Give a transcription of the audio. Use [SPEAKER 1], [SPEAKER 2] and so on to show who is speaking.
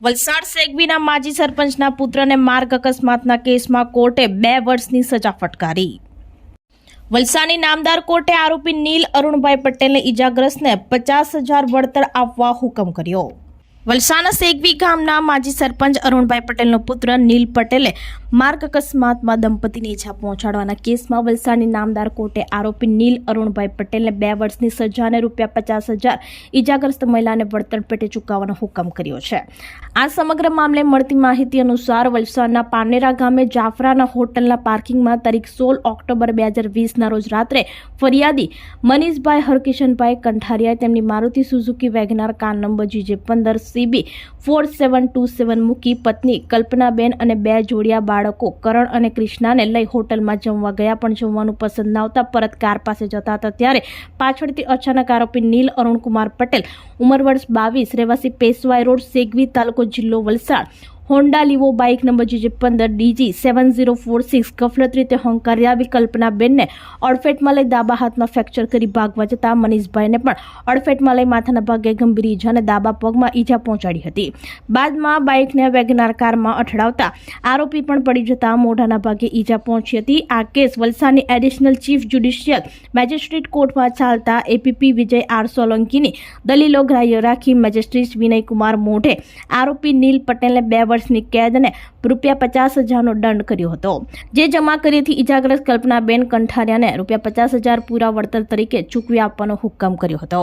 [SPEAKER 1] વલસાડ સેગવીના માજી સરપંચના પુત્રને માર્ગ અકસ્માતના કેસમાં કોર્ટે બે વર્ષની સજા ફટકારી. વલસાડની નામદાર કોર્ટે આરોપી નીલ અરુણભાઈ પટેલને ઈજાગ્રસ્તને પચાસ હજાર વળતર આપવા હુકમ કર્યો. વલસાડના સેગવી ગામના માજી સરપંચ અરુણભાઈ પટેલનો પુત્ર નીલ પટેલે માર્ગ અકસ્માતમાં દંપતીને ઈજા પહોંચાડવાના કેસમાં વલસાડની નામદાર કોર્ટે આરોપી નીલ અરુણભાઈ પટેલને બે વર્ષની સજાને રૂપિયા પચાસ હજાર ઈજાગ્રસ્ત મહિલાને વળતર પેટે ચૂકવવાનો હુકમ કર્યો છે. આ સમગ્ર મામલે મળતી માહિતી અનુસાર વલસાડના પાનેરા ગામે જાફરાના હોટલના પાર્કિંગમાં તારીખ સોળ ઓક્ટોબર બે હજાર વીસના રોજ રાત્રે ફરિયાદી મનીષભાઈ હરકિશનભાઈ કંઠારિયાએ તેમની Maruti Suzuki WagonR car number GJ પંદર CB four seven two seven મૂકી પત્ની કલ્પનાબેન અને બે જોડિયા બાળકો કરણ અને કૃષ્ણાને લઈ હોટલમાં જમવા ગયા, પણ જમવાનું પસંદ ન આવતા પરત કાર પાસે જતા હતા ત્યારે પાછળથી અચાનક આરોપી નીલ અરુણકુમાર પટેલ, ઉંમર વર્ષ બાવીસ, રહેવાસી પેશવાઈ રોડ, સેગવી તાલુકો જિલ્લો Valsad. Honda Livo bike number GJ પંદર DG seven zero four six ગફલત રીતે હંકાર્યા આવી કલ્પનાબેનને અડફેટમાં લઈ ડાબા હાથમાં ફ્રેક્ચર કરી ભાગવા જતા મનીષભાઈને પણ અડફેટમાં લઈ માથાના ભાગે ગંભીર ઈજા અને ડાબા પગમાં ઈજા પહોંચાડી હતી. બાદમાં બાઇકને વેગનાર કારમાં અથડાવતા આરોપી પણ પડી જતા મોઢાના ભાગે ઈજા પહોંચી હતી. આ કેસ વલસાડની એડિશનલ ચીફ જ્યુડિશિયલ મેજિસ્ટ્રેટ કોર્ટમાં ચાલતા એપીપી વિજય આર સોલંકીની દલીલો ગ્રાહ્ય રાખી મેજિસ્ટ્રેટ વિનયકુમાર મોઢે આરોપી નીલ પટેલને બે વર્ષની કેદ અને રૂપિયા પચાસ હજારનો દંડ કર્યો હતો. જે જમા કરીથી ઇજાગ્રસ્ત કલ્પનાબેન કંઠારિયાને રૂપિયા પચાસ હજાર પૂરા વળતર તરીકે ચૂકવી આપવાનો હુકમ કર્યો હતો.